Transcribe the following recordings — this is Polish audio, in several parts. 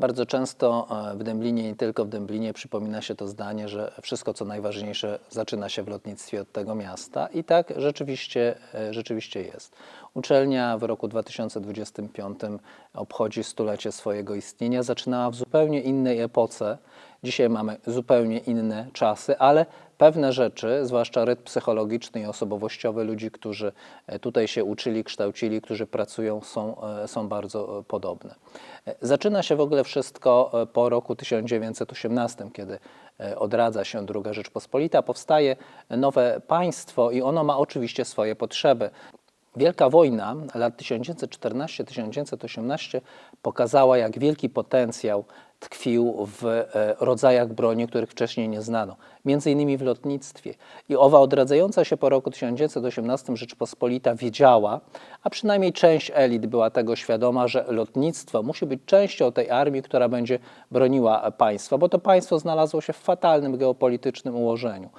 Bardzo często e, w Dęblinie, nie tylko w Dęblinie, przypomina się to zdanie, że wszystko co najważniejsze zaczyna się w lotnictwie od tego miasta i tak rzeczywiście, e, rzeczywiście jest. Uczelnia w roku 2025 obchodzi stulecie swojego istnienia. Zaczynała w zupełnie innej epoce. Dzisiaj mamy zupełnie inne czasy, ale pewne rzeczy, zwłaszcza rytm psychologiczny i osobowościowy ludzi, którzy e, tutaj się uczyli, kształcili, którzy pracują, są, e, są bardzo e, podobne. Zaczyna się w ogóle wszystko po roku 1918, kiedy odradza się II Rzeczpospolita, powstaje nowe państwo i ono ma oczywiście swoje potrzeby. Wielka wojna lat 1914-1918 pokazała, jak wielki potencjał tkwił w e, rodzajach broni, których wcześniej nie znano, między innymi w lotnictwie. I owa odradzająca się po roku 1918 Rzeczpospolita wiedziała, a przynajmniej część elit była tego świadoma, że lotnictwo musi być częścią tej armii, która będzie broniła państwa, bo to państwo znalazło się w fatalnym geopolitycznym ułożeniu.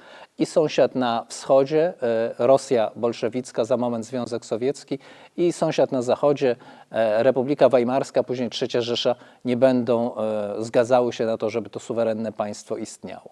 I sąsiad na wschodzie, e, Rosja bolszewicka, za moment Związek Sowiecki, i sąsiad na zachodzie, e, Republika Weimarska, później III Rzesza, nie będą e, zgadzały się na to, żeby to suwerenne państwo istniało.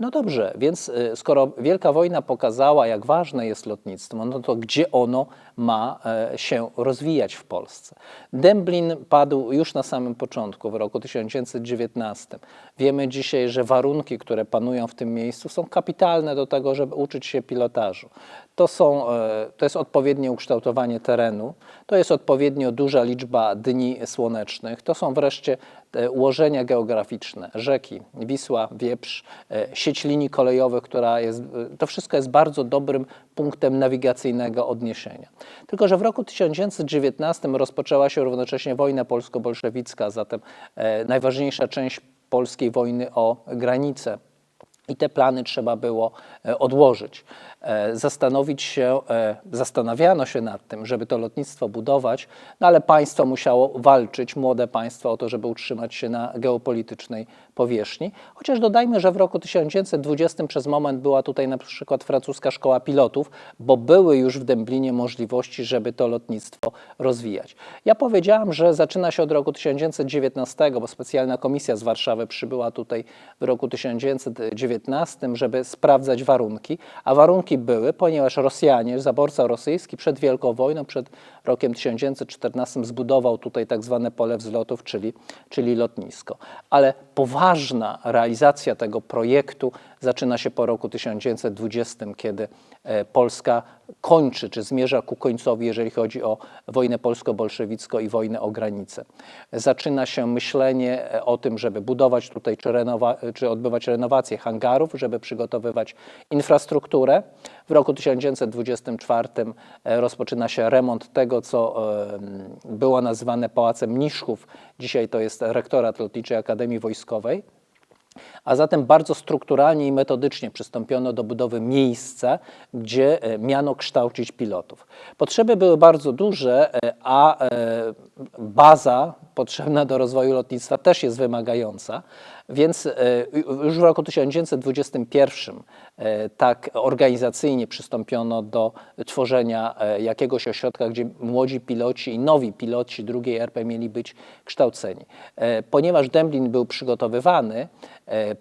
No dobrze, więc skoro Wielka Wojna pokazała, jak ważne jest lotnictwo, no to gdzie ono ma się rozwijać w Polsce? Dęblin padł już na samym początku, w roku 1919. Wiemy dzisiaj, że warunki, które panują w tym miejscu, są kapitalne do tego, żeby uczyć się pilotażu. To, są, e, to jest odpowiednie ukształtowanie terenu, to jest odpowiednio duża liczba dni słonecznych, to są wreszcie te ułożenia geograficzne, rzeki, Wisła, Wieprz, e, sieć linii kolejowych, która jest, e, to wszystko jest bardzo dobrym punktem nawigacyjnego odniesienia. Tylko, że w roku 1919 rozpoczęła się równocześnie wojna polsko-bolszewicka, zatem e, najważniejsza część polskiej wojny o granicę. I te plany trzeba było e, odłożyć. E, Zastanowić się, e, zastanawiano się nad tym, żeby to lotnictwo budować, no ale państwo musiało walczyć, młode państwo, o to, żeby utrzymać się na geopolitycznej powierzchni. Chociaż dodajmy, że w roku 1920 przez moment była tutaj na przykład francuska szkoła pilotów, bo były już w Dęblinie możliwości, żeby to lotnictwo rozwijać. Ja powiedziałam, że zaczyna się od roku 1919, bo specjalna komisja z Warszawy przybyła tutaj w roku 1919, żeby sprawdzać warunki, a warunki były, ponieważ Rosjanie, zaborca rosyjski przed Wielką Wojną, przed rokiem 1914 zbudował tutaj tak zwane pole wzlotów, czyli, czyli lotnisko. Ale poważna realizacja tego projektu zaczyna się po roku 1920, kiedy e, Polska kończy, czy zmierza ku końcowi, jeżeli chodzi o wojnę polsko-bolszewicką i wojnę o granicę. Zaczyna się myślenie e, o tym, żeby budować tutaj, czy, czy odbywać renowację hangarów, żeby przygotowywać infrastrukturę. W roku 1924 e, rozpoczyna się remont tego, co e, było nazywane Pałacem Mniszków. Dzisiaj to jest rektorat Lotniczej Akademii Wojskowej. A zatem bardzo strukturalnie i metodycznie przystąpiono do budowy miejsca, gdzie e, miano kształcić pilotów. Potrzeby były bardzo duże, a baza potrzebna do rozwoju lotnictwa też jest wymagająca, więc e, już w roku 1921 e, tak organizacyjnie przystąpiono do tworzenia e, jakiegoś ośrodka, gdzie młodzi piloci i nowi piloci drugiej RP mieli być kształceni. Ponieważ Dęblin był przygotowywany,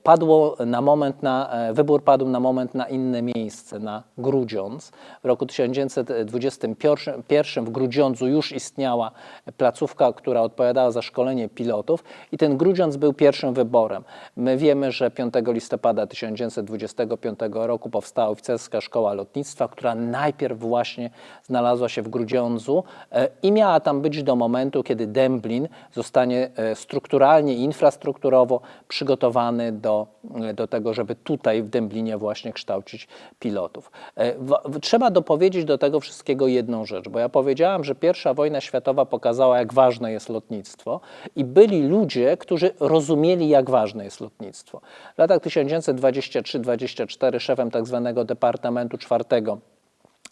padło na moment na, wybór padł na moment na inne miejsce, na Grudziądz. W roku 1921 w Grudziądzu już istniała placówka, która odpowiadała za szkolenie pilotów i ten Grudziądz był pierwszym wyborem. My wiemy, że 5 listopada 1925 roku powstała oficerska szkoła lotnictwa, która najpierw właśnie znalazła się w Grudziądzu e, i miała tam być do momentu, kiedy Dęblin zostanie e, strukturalnie i infrastrukturowo przygotowany do, e, do tego, żeby tutaj w Dęblinie właśnie kształcić pilotów. Trzeba dopowiedzieć do tego wszystkiego jedną rzecz, bo ja powiedziałam, że pierwsza wojna światowa pokazała, jak ważne jest lotnictwo i byli ludzie, którzy rozumieli, jak ważne jest lotnictwo. W latach 1923-24 szefem tak zwanego Departamentu czwartego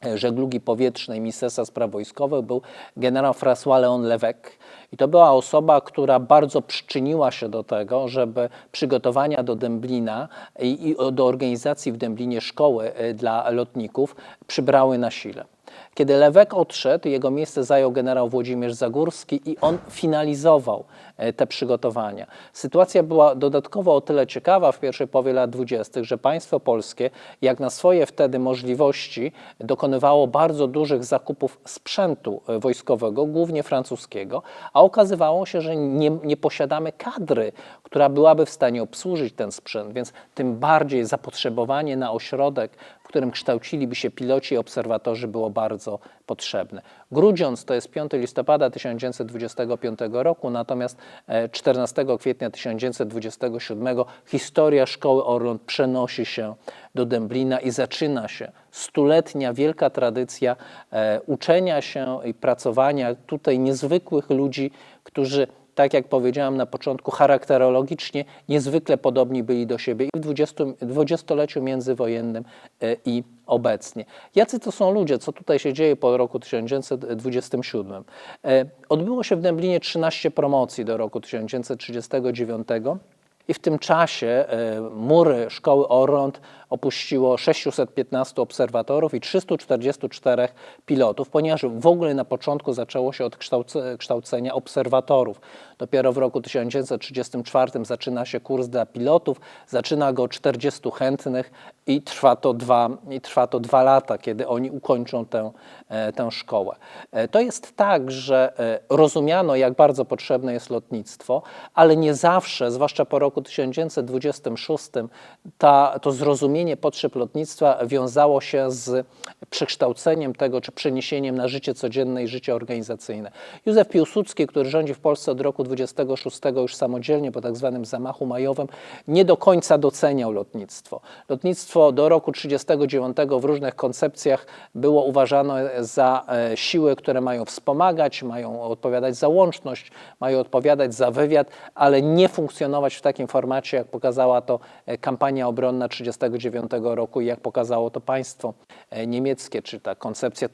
e, żeglugi powietrznej Ministerstwa Spraw Wojskowych był generał François Leon Levesque. I to była osoba, która bardzo przyczyniła się do tego, żeby przygotowania do Dęblina i, i do organizacji w Dęblinie szkoły e, dla lotników przybrały na sile. Kiedy Lewek odszedł, jego miejsce zajął generał Włodzimierz Zagórski i on finalizował e, te przygotowania. Sytuacja była dodatkowo o tyle ciekawa w pierwszej połowie lat 20., że państwo polskie, jak na swoje wtedy możliwości, dokonywało bardzo dużych zakupów sprzętu e, wojskowego, głównie francuskiego, a okazywało się, że nie, nie posiadamy kadry, która byłaby w stanie obsłużyć ten sprzęt, więc tym bardziej zapotrzebowanie na ośrodek, którym kształciliby się piloci i obserwatorzy było bardzo potrzebne. Grudziąc to jest 5 listopada 1925 roku, natomiast e, 14 kwietnia 1927 historia szkoły Orląt przenosi się do Dęblina i zaczyna się stuletnia wielka tradycja e, uczenia się i pracowania tutaj niezwykłych ludzi, którzy tak jak powiedziałam na początku, charakterologicznie niezwykle podobni byli do siebie i w 20, dwudziestoleciu międzywojennym e, i obecnie. Jacy to są ludzie? Co tutaj się dzieje po roku 1927? E, Odbyło się w Dęblinie 13 promocji do roku 1939 i w tym czasie e, mury szkoły Orląt opuściło 615 obserwatorów i 344 pilotów, ponieważ w ogóle na początku zaczęło się od kształce- kształcenia obserwatorów. Dopiero w roku 1934 zaczyna się kurs dla pilotów, zaczyna go 40 chętnych i trwa to dwa, i trwa to dwa lata, kiedy oni ukończą tę, e, tę szkołę. E, To jest tak, że rozumiano, jak bardzo potrzebne jest lotnictwo, ale nie zawsze, zwłaszcza po roku 1926, ta, to zrozumienie potrzeb lotnictwa wiązało się z przekształceniem tego, czy przeniesieniem na życie codzienne i życie organizacyjne. Józef Piłsudski, który rządzi w Polsce od roku 26 już samodzielnie po tak zwanym zamachu majowym, nie do końca doceniał lotnictwo. Lotnictwo do roku 39 w różnych koncepcjach było uważane za e, siły, które mają wspomagać, mają odpowiadać za łączność, mają odpowiadać za wywiad, ale nie funkcjonować w takim formacie, jak pokazała to e, kampania obronna 39 roku i jak pokazało to państwo e, niemieckie, czy ta koncepcja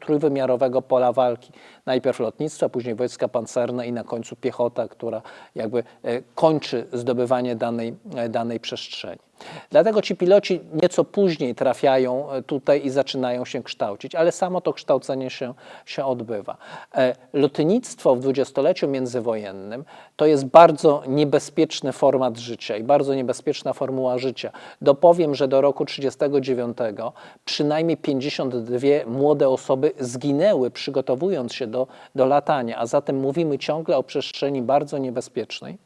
trójwymiarowego pola walki. Najpierw lotnictwo, później wojska pancerne i na końcu piechota, która jakby e, kończy zdobywanie danej, danej przestrzeni. Dlatego ci piloci nieco później trafiają e, tutaj i zaczynają się kształcić, ale samo to kształcenie się, się odbywa. E, Lotnictwo w dwudziestoleciu międzywojennym to jest bardzo niebezpieczny format życia i bardzo niebezpieczna formuła życia. Dopowiem, że do roku 1939 przynajmniej 52 młode osoby zginęły przygotowując się do, do latania, a zatem mówimy ciągle o przestrzeni bardzo niebezpiecznej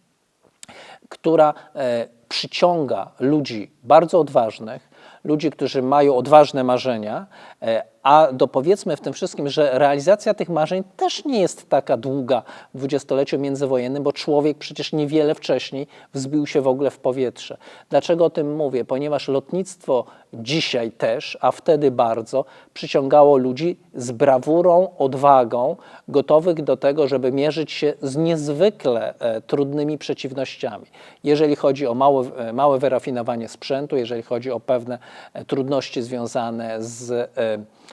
która e, przyciąga ludzi bardzo odważnych, ludzi, którzy mają odważne marzenia, e, a dopowiedzmy w tym wszystkim, że realizacja tych marzeń też nie jest taka długa w dwudziestoleciu międzywojennym, bo człowiek przecież niewiele wcześniej wzbił się w ogóle w powietrze. Dlaczego o tym mówię? Ponieważ lotnictwo dzisiaj też, a wtedy bardzo, przyciągało ludzi z brawurą, odwagą, gotowych do tego, żeby mierzyć się z niezwykle e, trudnymi przeciwnościami. Jeżeli chodzi o małe, e, małe wyrafinowanie sprzętu, jeżeli chodzi o pewne e, trudności związane z e,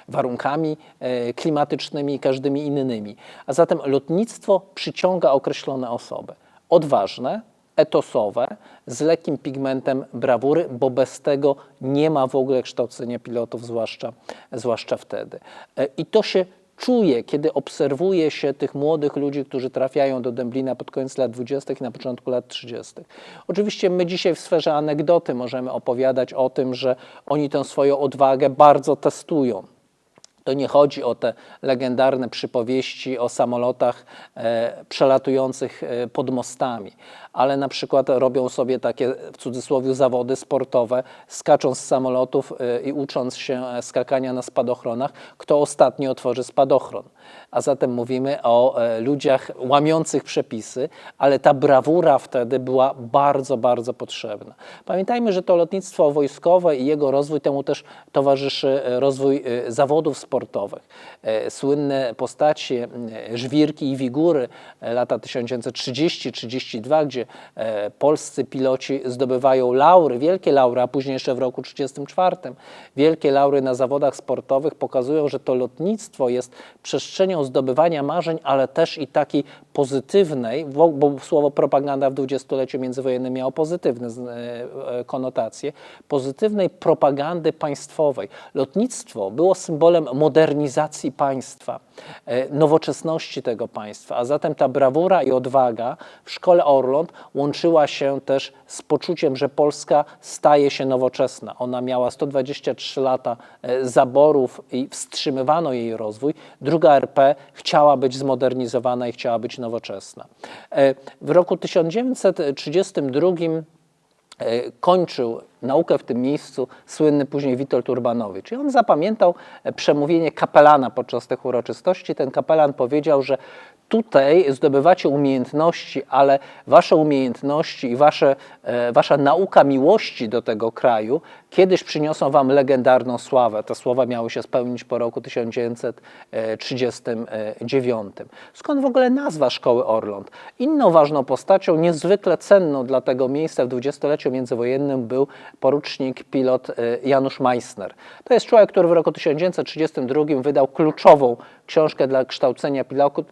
warunkami e, klimatycznymi i każdymi innymi. A zatem lotnictwo przyciąga określone osoby. Odważne, etosowe, z lekkim pigmentem brawury, bo bez tego nie ma w ogóle kształcenia pilotów, zwłaszcza, zwłaszcza wtedy. E, I to się czuje, kiedy obserwuje się tych młodych ludzi, którzy trafiają do Dęblina pod koniec lat 20. i na początku lat 30. Oczywiście my dzisiaj w sferze anegdoty możemy opowiadać o tym, że oni tę swoją odwagę bardzo testują. To nie chodzi o te legendarne przypowieści o samolotach e, przelatujących e, pod mostami, ale na przykład robią sobie takie w cudzysłowie zawody sportowe, skacząc z samolotów e, i ucząc się e, skakania na spadochronach, kto ostatni otworzy spadochron. A zatem mówimy o e, ludziach łamiących przepisy, ale ta brawura wtedy była bardzo, bardzo potrzebna. Pamiętajmy, że to lotnictwo wojskowe i jego rozwój, temu też towarzyszy e, rozwój e, zawodów sportowych. E, Słynne postacie Żwirki i Wigury, e, lata 1930-32, gdzie e, polscy piloci zdobywają laury, wielkie laury, a później jeszcze w roku 1934 wielkie laury na zawodach sportowych pokazują, że to lotnictwo jest przestrzenią zdobywania marzeń, ale też i takiej pozytywnej, bo słowo propaganda w dwudziestoleciu międzywojennym miało pozytywne konotacje, pozytywnej propagandy państwowej. Lotnictwo było symbolem modernizacji państwa, e, nowoczesności tego państwa, a zatem ta brawura i odwaga w szkole Orląt łączyła się też z poczuciem, że Polska staje się nowoczesna. Ona miała 123 lata e, zaborów i wstrzymywano jej rozwój. Druga RP chciała być zmodernizowana i chciała być nowoczesna. E, W roku 1932 e, kończył naukę w tym miejscu słynny później Witold Urbanowicz. I on zapamiętał e, przemówienie kapelana podczas tych uroczystości. Ten kapelan powiedział, że tutaj zdobywacie umiejętności, ale wasze umiejętności i wasze, e, wasza nauka miłości do tego kraju kiedyś przyniosą wam legendarną sławę. Te słowa miały się spełnić po roku 1939. Skąd w ogóle nazwa Szkoły Orląt? Inną ważną postacią, niezwykle cenną dla tego miejsca w dwudziestoleciu międzywojennym był porucznik pilot e, Janusz Meissner. To jest człowiek, który w roku 1932 wydał kluczową książkę dla kształcenia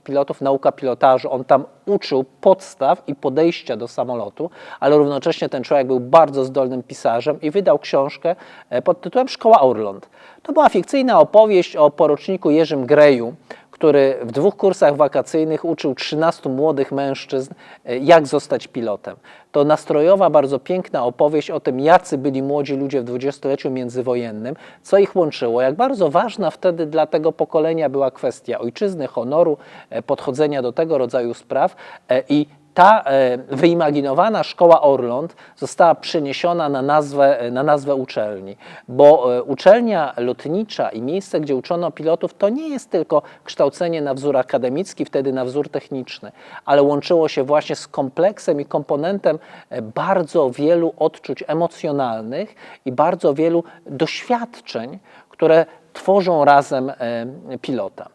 pilotów, nauka pilotażu. On tam uczył podstaw i podejścia do samolotu, ale równocześnie ten człowiek był bardzo zdolnym pisarzem i wydał książkę e, pod tytułem Szkoła Orląt. To była fikcyjna opowieść o poruczniku Jerzym Greju, który w dwóch kursach wakacyjnych uczył 13 młodych mężczyzn, e, jak zostać pilotem. To nastrojowa, bardzo piękna opowieść o tym, jacy byli młodzi ludzie w dwudziestoleciu międzywojennym, co ich łączyło, jak bardzo ważna wtedy dla tego pokolenia była kwestia ojczyzny, honoru, e, podchodzenia do tego rodzaju spraw e, i ta e, wyimaginowana szkoła Orląt została przeniesiona na nazwę, na nazwę uczelni, bo e, uczelnia lotnicza i miejsce, gdzie uczono pilotów, to nie jest tylko kształcenie na wzór akademicki, wtedy na wzór techniczny, ale łączyło się właśnie z kompleksem i komponentem e, bardzo wielu odczuć emocjonalnych i bardzo wielu doświadczeń, które tworzą razem e, pilota.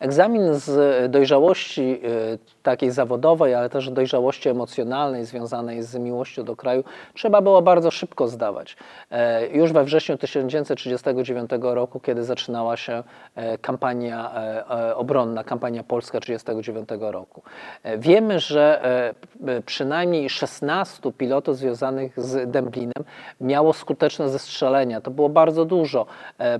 Egzamin z dojrzałości e, takiej zawodowej, ale też dojrzałości emocjonalnej związanej z miłością do kraju trzeba było bardzo szybko zdawać. E, Już we wrześniu 1939 roku, kiedy zaczynała się e, kampania e, obronna, kampania polska 1939 roku. Wiemy, że przynajmniej 16 pilotów związanych z Dęblinem miało skuteczne zestrzelenia. To było bardzo dużo.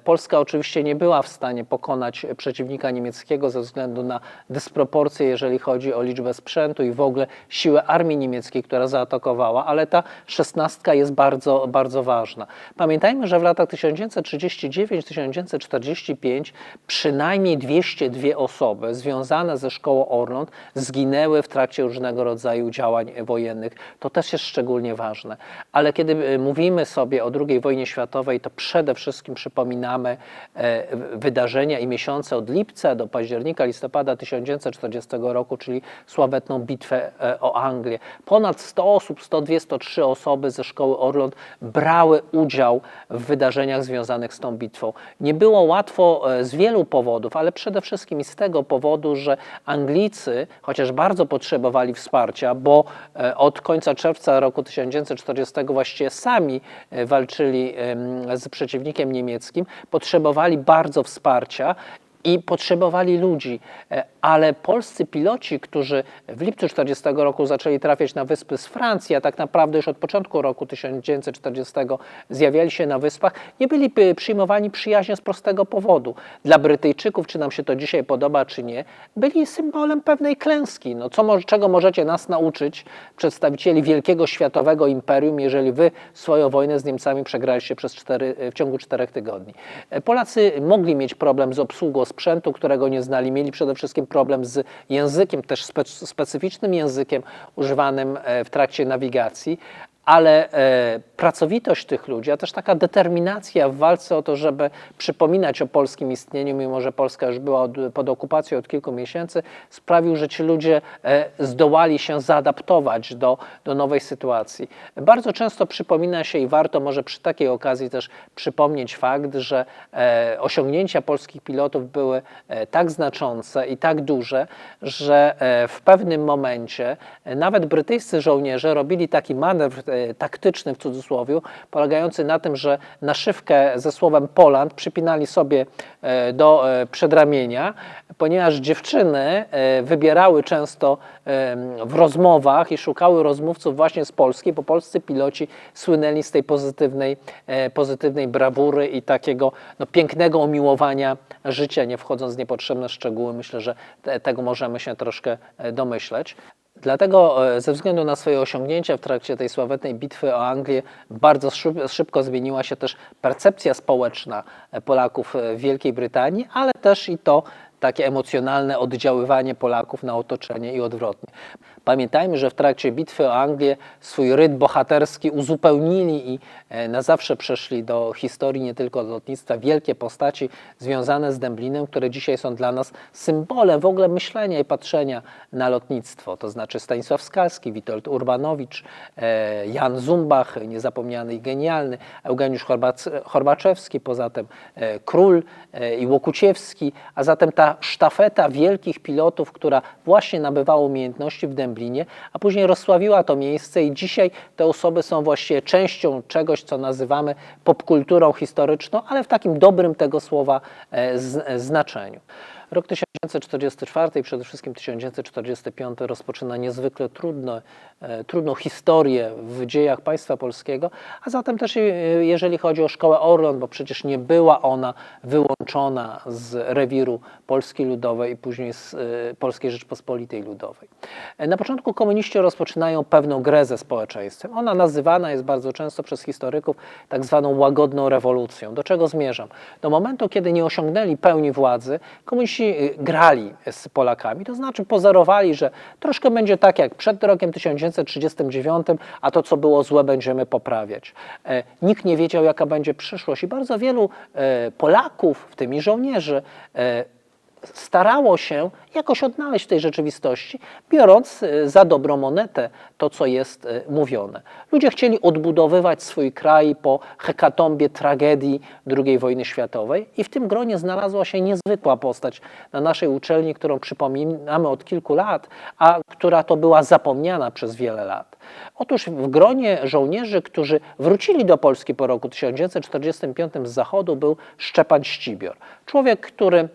Polska oczywiście nie była w stanie pokonać przeciwnika niemieckiego ze względu na dysproporcje, jeżeli chodzi o liczbę sprzętu i w ogóle siłę armii niemieckiej, która zaatakowała, ale ta szesnastka jest bardzo, bardzo ważna. Pamiętajmy, że w latach 1939-1945 przynajmniej 202 osoby związane ze szkołą Orląt zginęły w trakcie różnego rodzaju działań wojennych. To też jest szczególnie ważne. Ale kiedy y, mówimy sobie o II wojnie światowej, to przede wszystkim przypominamy e, wydarzenia i miesiące od lipca do października, listopada 1940 roku, czyli sławetną bitwę e, o Anglię. Ponad 100 osób, 102, 103 osoby ze szkoły Orląt brały udział w wydarzeniach związanych z tą bitwą. Nie było łatwo e, z wielu powodów, ale przede wszystkim z tego powodu, że Anglicy, chociaż bardzo potrzebowali wsparcia, bo e, od końca czerwca roku 1940 właściwie sami walczyli z przeciwnikiem niemieckim, potrzebowali bardzo wsparcia i potrzebowali ludzi, ale polscy piloci, którzy w lipcu 40 roku zaczęli trafiać na wyspy z Francji, a tak naprawdę już od początku roku 1940 zjawiali się na wyspach, nie byli by przyjmowani przyjaźnie z prostego powodu. Dla Brytyjczyków, czy nam się to dzisiaj podoba, czy nie, byli symbolem pewnej klęski. No, co, czego możecie nas nauczyć, przedstawicieli wielkiego światowego imperium, jeżeli wy swoją wojnę z Niemcami przegraliście przez cztery, w ciągu czterech tygodni. E, Polacy mogli mieć problem z obsługą sprzętu, którego nie znali. Mieli przede wszystkim problem z językiem, też spe, specyficznym językiem używanym e, w trakcie nawigacji, ale e, pracowitość tych ludzi, a też taka determinacja w walce o to, żeby przypominać o polskim istnieniu, mimo że Polska już była od, pod okupacją od kilku miesięcy, sprawił, że ci ludzie e, zdołali się zaadaptować do, do nowej sytuacji. Bardzo często przypomina się i warto może przy takiej okazji też przypomnieć fakt, że e, osiągnięcia polskich pilotów były e, tak znaczące i tak duże, że e, w pewnym momencie e, nawet brytyjscy żołnierze robili taki manewr taktyczny w cudzysłowie, polegający na tym, że naszywkę ze słowem Poland przypinali sobie e, do e, przedramienia, ponieważ dziewczyny e, wybierały często e, w rozmowach i szukały rozmówców właśnie z Polski, bo polscy piloci słynęli z tej pozytywnej, e, pozytywnej brawury i takiego no, pięknego umiłowania życia, nie wchodząc w niepotrzebne szczegóły. Myślę, że te, tego możemy się troszkę e, domyśleć. Dlatego e, ze względu na swoje osiągnięcia w trakcie tej sławetnej bitwy o Anglię bardzo szyb, szybko zmieniła się też percepcja społeczna e, Polaków w Wielkiej Brytanii, ale też i to takie emocjonalne oddziaływanie Polaków na otoczenie i odwrotnie. Pamiętajmy, że w trakcie bitwy o Anglię swój ryd bohaterski uzupełnili i e, na zawsze przeszli do historii nie tylko lotnictwa wielkie postaci związane z Dęblinem, które dzisiaj są dla nas symbolem w ogóle myślenia i patrzenia na lotnictwo. To znaczy Stanisław Skalski, Witold Urbanowicz, e, Jan Zumbach, niezapomniany i genialny, Eugeniusz Chorbac- Chorbaczewski, poza tym e, Król i Łokuciewski, a zatem ta sztafeta wielkich pilotów, która właśnie nabywała umiejętności w Dęblinie, a później rozsławiła to miejsce i dzisiaj te osoby są właściwie częścią czegoś, co nazywamy popkulturą historyczną, ale w takim dobrym tego słowa e, z, znaczeniu. Rok 1944 i przede wszystkim 1945 rozpoczyna niezwykle e, trudną historię w dziejach państwa polskiego, a zatem też e, jeżeli chodzi o szkołę Orląt, bo przecież nie była ona wyłączona z rewiru Polski Ludowej i później z e, Polskiej Rzeczpospolitej Ludowej. Na początku komuniści rozpoczynają pewną grę ze społeczeństwem. Ona nazywana jest bardzo często przez historyków tak zwaną łagodną rewolucją. Do czego zmierzam? Do momentu, kiedy nie osiągnęli pełni władzy, komuniści y, grali z Polakami, to znaczy pozorowali, że troszkę będzie tak jak przed rokiem 1939, a to, co było złe, będziemy poprawiać. E, Nikt nie wiedział, jaka będzie przyszłość i bardzo wielu e, Polaków, w tym i żołnierzy, e, starało się jakoś odnaleźć w tej rzeczywistości, biorąc e, za dobrą monetę to, co jest e, mówione. Ludzie chcieli odbudowywać swój kraj po hekatombie tragedii II wojny światowej i w tym gronie znalazła się niezwykła postać na naszej uczelni, którą przypominamy od kilku lat, a która to była zapomniana przez wiele lat. Otóż w gronie żołnierzy, którzy wrócili do Polski po roku 1945 z Zachodu był Szczepan Ścibior. Człowiek, który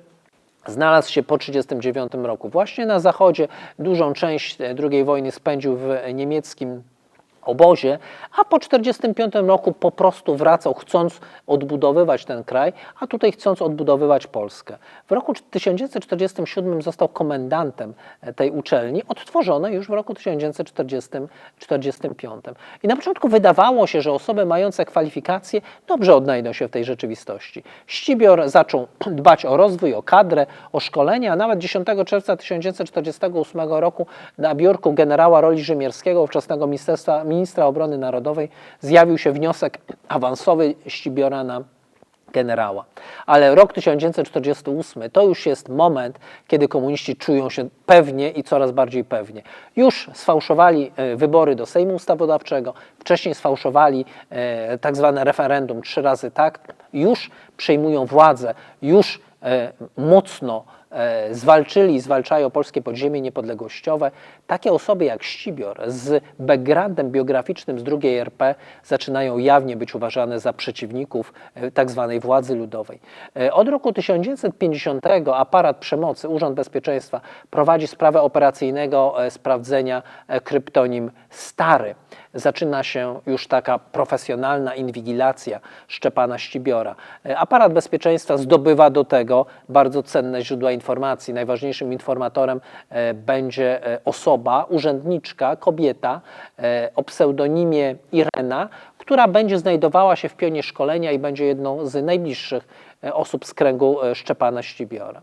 Znalazł się po 1939 roku właśnie na zachodzie. Dużą część e, II wojny spędził w niemieckim obozie, a po 1945 roku po prostu wracał, chcąc odbudowywać ten kraj, a tutaj chcąc odbudowywać Polskę. W roku 1947 został komendantem e, tej uczelni, odtworzonej już w roku 1945. I na początku wydawało się, że osoby mające kwalifikacje dobrze odnajdą się w tej rzeczywistości. Ścibior zaczął dbać o rozwój, o kadrę, o szkolenia, a nawet 10 czerwca 1948 roku na biurku generała Roli Rzymierskiego, ówczesnego ministerstwa, ministra obrony narodowej, zjawił się wniosek awansowy Ścibiora na generała. Ale rok 1948 to już jest moment, kiedy komuniści czują się pewnie i coraz bardziej pewnie. Już sfałszowali e, wybory do Sejmu Ustawodawczego, wcześniej sfałszowali e, tak zwane referendum trzy razy tak, już przejmują władzę, już mocno e, zwalczyli i zwalczają polskie podziemie niepodległościowe. Takie osoby jak Ścibior z backgroundem biograficznym z II RP zaczynają jawnie być uważane za przeciwników e, tak zwanej władzy ludowej. E, Od roku 1950 aparat przemocy, Urząd Bezpieczeństwa prowadzi sprawę operacyjnego e, sprawdzenia e, kryptonim Stary zaczyna się już taka profesjonalna inwigilacja Szczepana Ścibiora. E, Aparat bezpieczeństwa zdobywa do tego bardzo cenne źródła informacji. Najważniejszym informatorem e, będzie e, osoba, urzędniczka, kobieta o pseudonimie Irena, która będzie znajdowała się w pionie szkolenia i będzie jedną z najbliższych osób z kręgu Szczepana Ścibiora.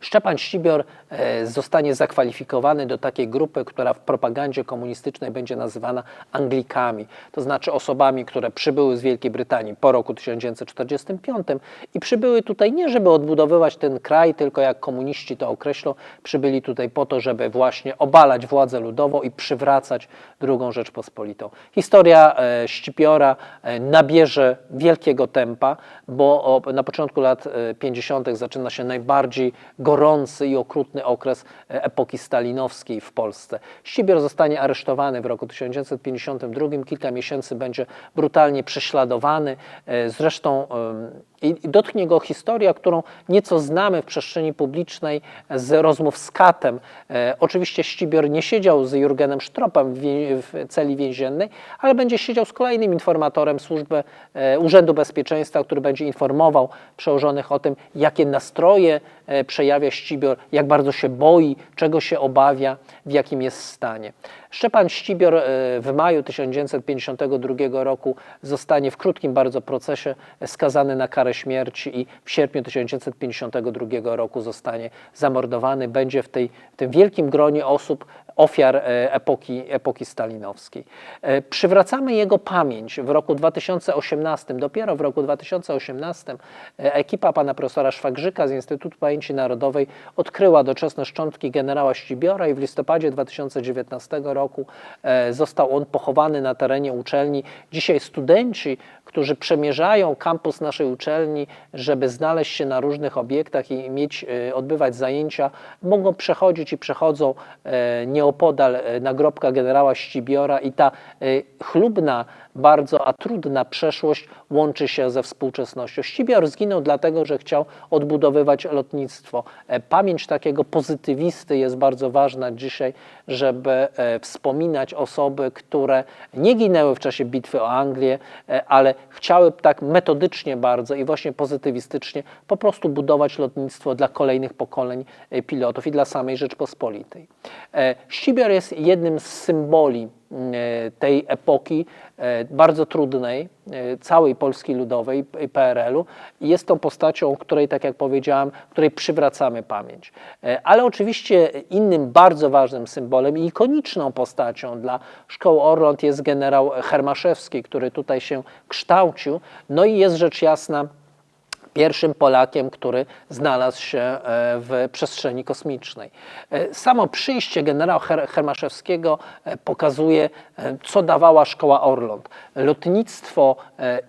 Szczepan Ścibior e, zostanie zakwalifikowany do takiej grupy, która w propagandzie komunistycznej będzie nazywana Anglikami, to znaczy osobami, które przybyły z Wielkiej Brytanii po roku 1945 i przybyły tutaj nie, żeby odbudowywać ten kraj, tylko jak komuniści to określą, przybyli tutaj po to, żeby właśnie obalać władzę ludową i przywracać drugą Rzeczpospolitą. Historia e, Ścipiora e, nabierze wielkiego tempa, bo na początku lat e, 50. zaczyna się najbardziej gorący i okrutny okres e, epoki stalinowskiej w Polsce. Ścibior zostanie aresztowany w roku 1952, kilka miesięcy będzie brutalnie prześladowany. E, Zresztą i dotknie go historia, którą nieco znamy w przestrzeni publicznej z rozmów z Katem. E, oczywiście Ścibior nie siedział z Jurgenem Sztropem w, w celi więziennej, ale będzie siedział z kolejnym informatorem służby e, Urzędu Bezpieczeństwa, który będzie informował przełożonych o tym, jakie nastroje e, przejawia Ścibior, jak bardzo się boi, czego się obawia, w jakim jest stanie. Szczepan Ścibior e, w maju 1952 roku zostanie w krótkim bardzo procesie skazany na karę śmierci i w sierpniu 1952 roku zostanie zamordowany. Będzie w, tej, w tym wielkim gronie osób ofiar e, epoki, epoki stalinowskiej. E, Przywracamy jego pamięć w roku 2018. Dopiero w roku 2018 e, ekipa pana profesora Szwagrzyka z Instytutu Pamięci Narodowej odkryła doczesne szczątki generała Ścibiora i w listopadzie 2019 roku został on pochowany na terenie uczelni. Dzisiaj studenci, którzy przemierzają kampus naszej uczelni, żeby znaleźć się na różnych obiektach i mieć, odbywać zajęcia, mogą przechodzić i przechodzą e, nieopodal e, nagrobka generała Ścibiora i ta e, chlubna bardzo, a trudna przeszłość łączy się ze współczesnością. Ścibior zginął dlatego, że chciał odbudowywać lotnictwo. E, Pamięć takiego pozytywisty jest bardzo ważna dzisiaj, żeby e, wspominać osoby, które nie ginęły w czasie bitwy o Anglię, e, ale chciały tak metodycznie bardzo i właśnie pozytywistycznie po prostu budować lotnictwo dla kolejnych pokoleń pilotów i dla samej Rzeczpospolitej. Ścibior jest jednym z symboli tej epoki e, bardzo trudnej, e, całej Polski Ludowej i PRL-u jest tą postacią, której, tak jak powiedziałam, której przywracamy pamięć. E, Ale oczywiście innym bardzo ważnym symbolem i ikoniczną postacią dla Szkoły Orląt jest generał Hermaszewski, który tutaj się kształcił, no i jest rzecz jasna pierwszym Polakiem, który znalazł się e, w przestrzeni kosmicznej. E, Samo przyjście generała Her Hermaszewskiego e, pokazuje, co dawała szkoła Orląt. Lotnictwo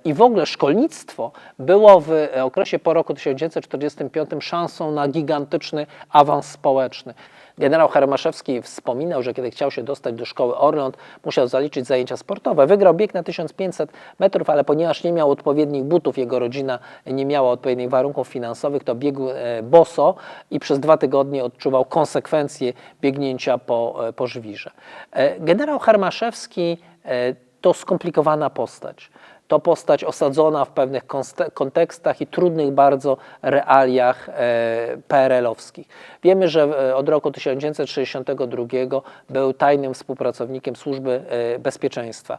i w ogóle szkolnictwo było w okresie po roku 1945 szansą na gigantyczny awans społeczny. Generał Hermaszewski wspominał, że kiedy chciał się dostać do szkoły Orląt, musiał zaliczyć zajęcia sportowe. Wygrał bieg na 1500 metrów, ale ponieważ nie miał odpowiednich butów, jego rodzina nie miała odpowiednich warunków finansowych, to biegł e, boso i przez dwa tygodnie odczuwał konsekwencje biegnięcia po, e, po żwirze. E, Generał Hermaszewski e, to skomplikowana postać. To postać osadzona w pewnych kontekstach i trudnych bardzo realiach e, PRL-owskich. Wiemy, że e, od roku 1962 był tajnym współpracownikiem Służby e, Bezpieczeństwa.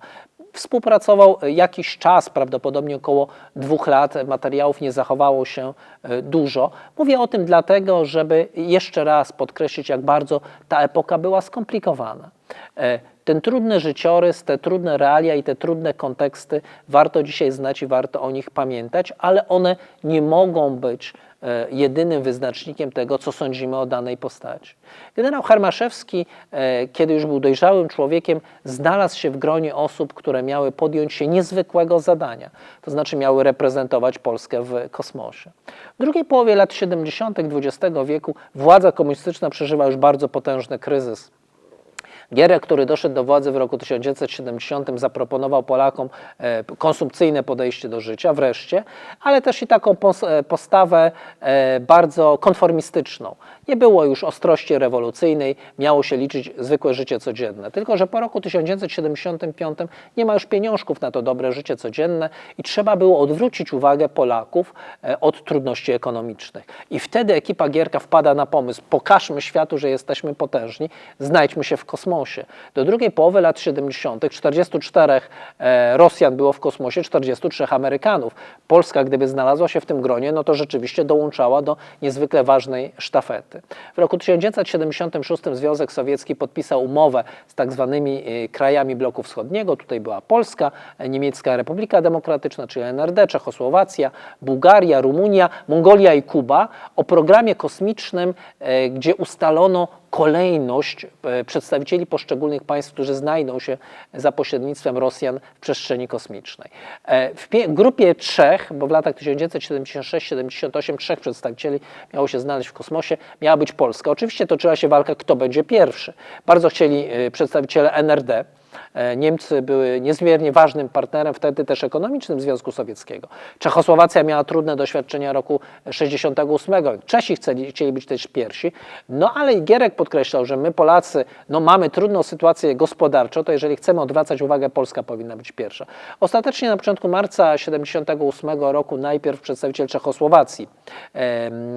Współpracował jakiś czas, prawdopodobnie około dwóch lat. Materiałów nie zachowało się dużo. Mówię o tym dlatego, żeby jeszcze raz podkreślić, jak bardzo ta epoka była skomplikowana. Ten trudny życiorys, te trudne realia i te trudne konteksty warto dzisiaj znać i warto o nich pamiętać, ale one nie mogą być e, jedynym wyznacznikiem tego, co sądzimy o danej postaci. Generał Hermaszewski, e, kiedy już był dojrzałym człowiekiem, znalazł się w gronie osób, które miały podjąć się niezwykłego zadania, to znaczy miały reprezentować Polskę w kosmosie. W drugiej połowie lat 70. XX wieku władza komunistyczna przeżywa już bardzo potężny kryzys. Gierek, który doszedł do władzy w roku 1970, zaproponował Polakom e, konsumpcyjne podejście do życia wreszcie, ale też i taką e, postawę e, bardzo konformistyczną. Nie było już ostrości rewolucyjnej, miało się liczyć zwykłe życie codzienne. Tylko, że po roku 1975 nie ma już pieniążków na to dobre życie codzienne i trzeba było odwrócić uwagę Polaków od trudności ekonomicznych. I wtedy ekipa Gierka wpada na pomysł, pokażmy światu, że jesteśmy potężni, znajdźmy się w kosmosie. Kosmosie. Do drugiej połowy lat 70. 44 e, Rosjan było w kosmosie, 43 Amerykanów. Polska, gdyby znalazła się w tym gronie, no to rzeczywiście dołączała do niezwykle ważnej sztafety. W roku 1976 Związek Sowiecki podpisał umowę z tak zwanymi e, krajami bloku wschodniego. Tutaj była Polska, e, Niemiecka Republika Demokratyczna, czyli NRD, Czechosłowacja, Bułgaria, Rumunia, Mongolia i Kuba o programie kosmicznym, gdzie ustalono kolejność e, przedstawicieli poszczególnych państw, którzy znajdą się za pośrednictwem Rosjan w przestrzeni kosmicznej. E, W pie- grupie trzech, bo w latach 1976-78 trzech przedstawicieli miało się znaleźć w kosmosie, miała być Polska. Oczywiście toczyła się walka, kto będzie pierwszy. Bardzo chcieli e, przedstawiciele NRD, Niemcy były niezmiernie ważnym partnerem, wtedy też ekonomicznym Związku Sowieckiego. Czechosłowacja miała trudne doświadczenia roku 68. Czesi chcieli, chcieli być też pierwsi. No ale Gierek podkreślał, że my Polacy no, mamy trudną sytuację gospodarczą, to jeżeli chcemy odwracać uwagę, Polska powinna być pierwsza. Ostatecznie na początku marca 78 roku najpierw przedstawiciel Czechosłowacji,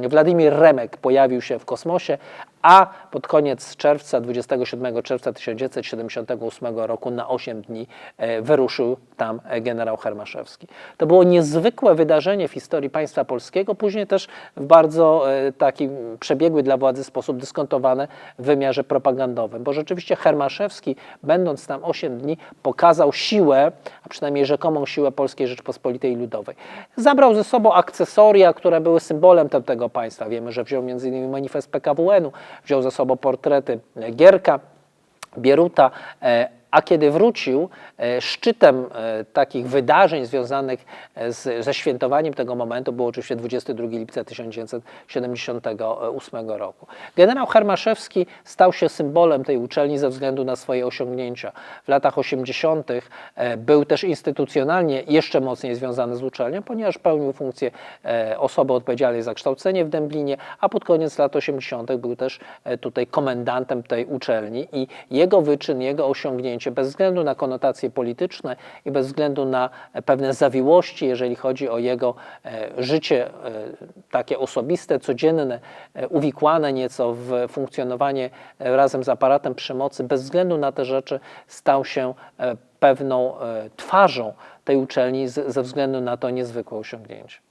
Władimir Remek pojawił się w kosmosie, a pod koniec czerwca, 27 czerwca 1978 roku na 8 dni e, wyruszył tam generał Hermaszewski. To było niezwykłe wydarzenie w historii państwa polskiego, później też w bardzo e, taki przebiegły dla władzy sposób dyskontowane w wymiarze propagandowym, bo rzeczywiście Hermaszewski, będąc tam 8 dni, pokazał siłę, a przynajmniej rzekomą siłę Polskiej Rzeczpospolitej Ludowej. Zabrał ze sobą akcesoria, które były symbolem tamtego państwa. Wiemy, że wziął m.in. manifest PKWN-u, wziął ze sobą portrety Gierka, Bieruta, e, a kiedy wrócił, e, szczytem e, takich wydarzeń związanych e, z, ze świętowaniem tego momentu był oczywiście 22 lipca 1978 roku. Generał Hermaszewski stał się symbolem tej uczelni ze względu na swoje osiągnięcia. W latach 80. e, był też instytucjonalnie jeszcze mocniej związany z uczelnią, ponieważ pełnił funkcję osoby odpowiedzialnej za kształcenie w Dęblinie, a pod koniec lat 80. był też tutaj komendantem tej uczelni i jego wyczyn, jego osiągnięcie bez względu na konotacje polityczne i bez względu na pewne zawiłości, jeżeli chodzi o jego e, życie e, takie osobiste, codzienne, e, uwikłane nieco w funkcjonowanie razem z aparatem przemocy, bez względu na te rzeczy stał się pewną twarzą tej uczelni ze względu na to niezwykłe osiągnięcie.